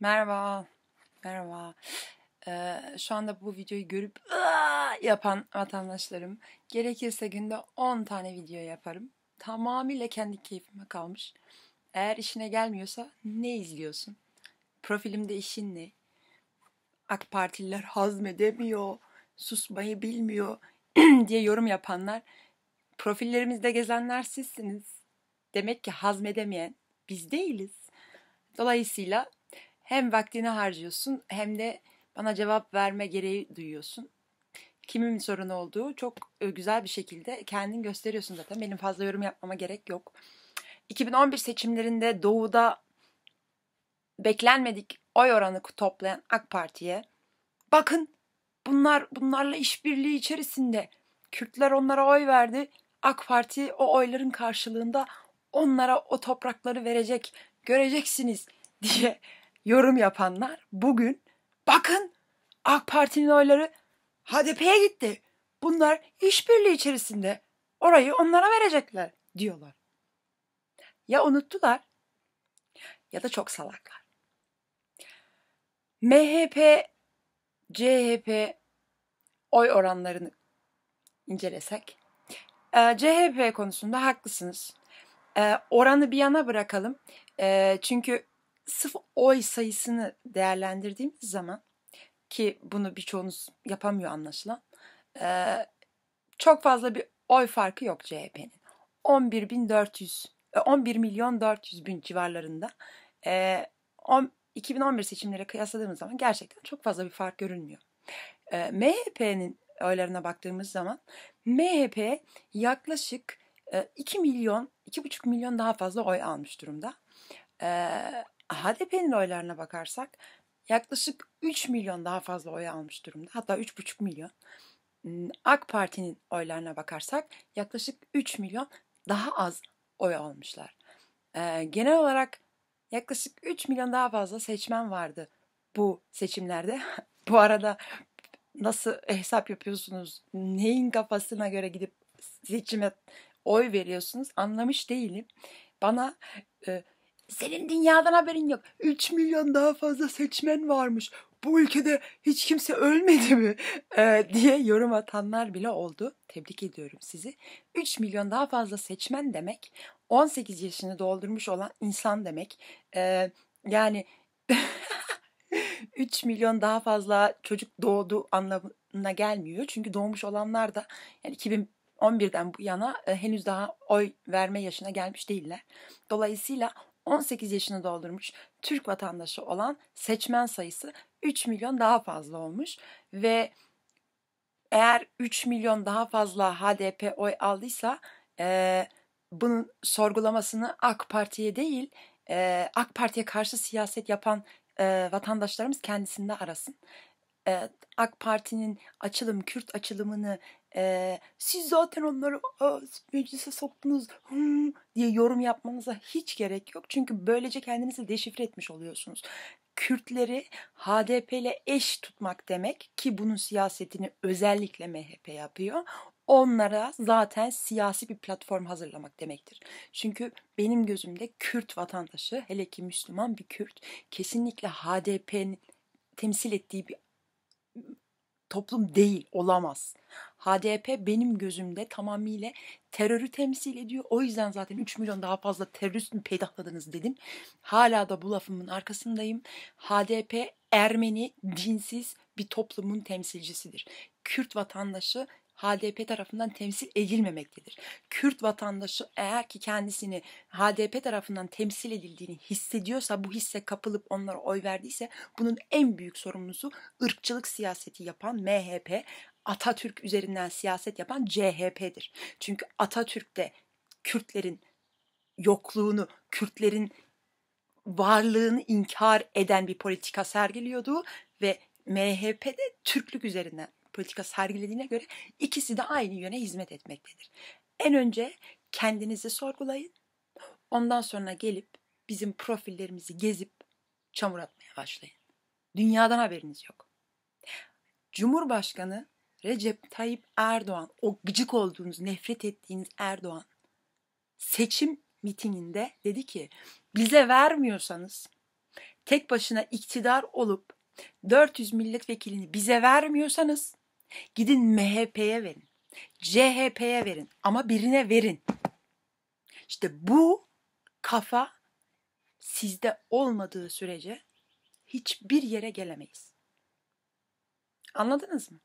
Merhaba. Merhaba. Ee, şu anda bu videoyu görüp yapan vatandaşlarım gerekirse günde 10 tane video yaparım. Tamamıyla kendi keyfime kalmış. Eğer işine gelmiyorsa ne izliyorsun? Profilimde işin ne? AK Partililer hazmedemiyor, susmayı bilmiyor diye yorum yapanlar profillerimizde gezenler sizsiniz. Demek ki hazmedemeyen biz değiliz. Dolayısıyla hem vaktini harcıyorsun hem de bana cevap verme gereği duyuyorsun. Kimin sorunu olduğu çok e, güzel bir şekilde kendin gösteriyorsun zaten. Benim fazla yorum yapmama gerek yok. 2011 seçimlerinde Doğu'da beklenmedik oy oranı toplayan AK Parti'ye bakın bunlar bunlarla işbirliği içerisinde Kürtler onlara oy verdi. AK Parti o oyların karşılığında onlara o toprakları verecek göreceksiniz diye yorum yapanlar bugün bakın AK Parti'nin oyları HDP'ye gitti. Bunlar işbirliği içerisinde orayı onlara verecekler diyorlar. Ya unuttular ya da çok salaklar. MHP, CHP oy oranlarını incelesek. Ee, CHP konusunda haklısınız. Ee, oranı bir yana bırakalım. Ee, çünkü sırf oy sayısını değerlendirdiğimiz zaman ki bunu birçoğunuz yapamıyor anlaşılan. Ee, çok fazla bir oy farkı yok CHP'nin. 11.400 11 milyon 400 bin civarlarında. Ee, 2011 seçimlere kıyasladığımız zaman gerçekten çok fazla bir fark görünmüyor. MHP'nin oylarına baktığımız zaman MHP yaklaşık 2 milyon, 2,5 milyon daha fazla oy almış durumda. HDP'nin oylarına bakarsak yaklaşık 3 milyon daha fazla oy almış durumda. Hatta 3,5 milyon. Hmm, AK Parti'nin oylarına bakarsak yaklaşık 3 milyon daha az oy almışlar. Ee, genel olarak yaklaşık 3 milyon daha fazla seçmen vardı bu seçimlerde. bu arada nasıl hesap yapıyorsunuz? Neyin kafasına göre gidip seçime oy veriyorsunuz? Anlamış değilim. Bana e, senin dünyadan haberin yok. 3 milyon daha fazla seçmen varmış. Bu ülkede hiç kimse ölmedi mi? Ee, diye yorum atanlar bile oldu. Tebrik ediyorum sizi. 3 milyon daha fazla seçmen demek 18 yaşını doldurmuş olan insan demek. Ee, yani 3 milyon daha fazla çocuk doğdu anlamına gelmiyor. Çünkü doğmuş olanlar da yani 2011'den bu yana e, henüz daha oy verme yaşına gelmiş değiller. Dolayısıyla 18 yaşını doldurmuş Türk vatandaşı olan seçmen sayısı 3 milyon daha fazla olmuş ve eğer 3 milyon daha fazla HDP oy aldıysa e, bunun sorgulamasını AK Parti'ye değil e, AK Parti'ye karşı siyaset yapan e, vatandaşlarımız kendisinde arasın. E, AK Parti'nin açılım, Kürt açılımını e, siz zaten onları meclise soktunuz hmm, diye yorum yapmanıza hiç gerek yok. Çünkü böylece kendinizi deşifre etmiş oluyorsunuz. Kürtleri HDP ile eş tutmak demek ki bunun siyasetini özellikle MHP yapıyor. Onlara zaten siyasi bir platform hazırlamak demektir. Çünkü benim gözümde Kürt vatandaşı, hele ki Müslüman bir Kürt, kesinlikle HDP'nin temsil ettiği bir toplum değil, olamaz. HDP benim gözümde tamamıyla terörü temsil ediyor. O yüzden zaten 3 milyon daha fazla terörist mi peydahladınız dedim. Hala da bu lafımın arkasındayım. HDP Ermeni, dinsiz bir toplumun temsilcisidir. Kürt vatandaşı HDP tarafından temsil edilmemektedir. Kürt vatandaşı eğer ki kendisini HDP tarafından temsil edildiğini hissediyorsa, bu hisse kapılıp onlara oy verdiyse bunun en büyük sorumlusu ırkçılık siyaseti yapan MHP, Atatürk üzerinden siyaset yapan CHP'dir. Çünkü Atatürk de Kürtlerin yokluğunu, Kürtlerin varlığını inkar eden bir politika sergiliyordu ve MHP de Türklük üzerinden politika sergilediğine göre ikisi de aynı yöne hizmet etmektedir. En önce kendinizi sorgulayın. Ondan sonra gelip bizim profillerimizi gezip çamur atmaya başlayın. Dünyadan haberiniz yok. Cumhurbaşkanı Recep Tayyip Erdoğan, o gıcık olduğunuz, nefret ettiğiniz Erdoğan seçim mitinginde dedi ki bize vermiyorsanız tek başına iktidar olup 400 milletvekilini bize vermiyorsanız gidin MHP'ye verin. CHP'ye verin ama birine verin. İşte bu kafa sizde olmadığı sürece hiçbir yere gelemeyiz. Anladınız mı?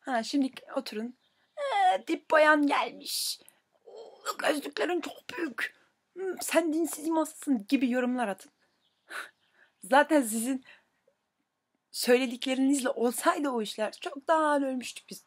Ha şimdi oturun. Ee, dip boyan gelmiş. Gözlüklerin çok büyük. Hmm, Sen dinsiz imansızsın gibi yorumlar atın. Zaten sizin söylediklerinizle olsaydı o işler çok daha ölmüştük biz.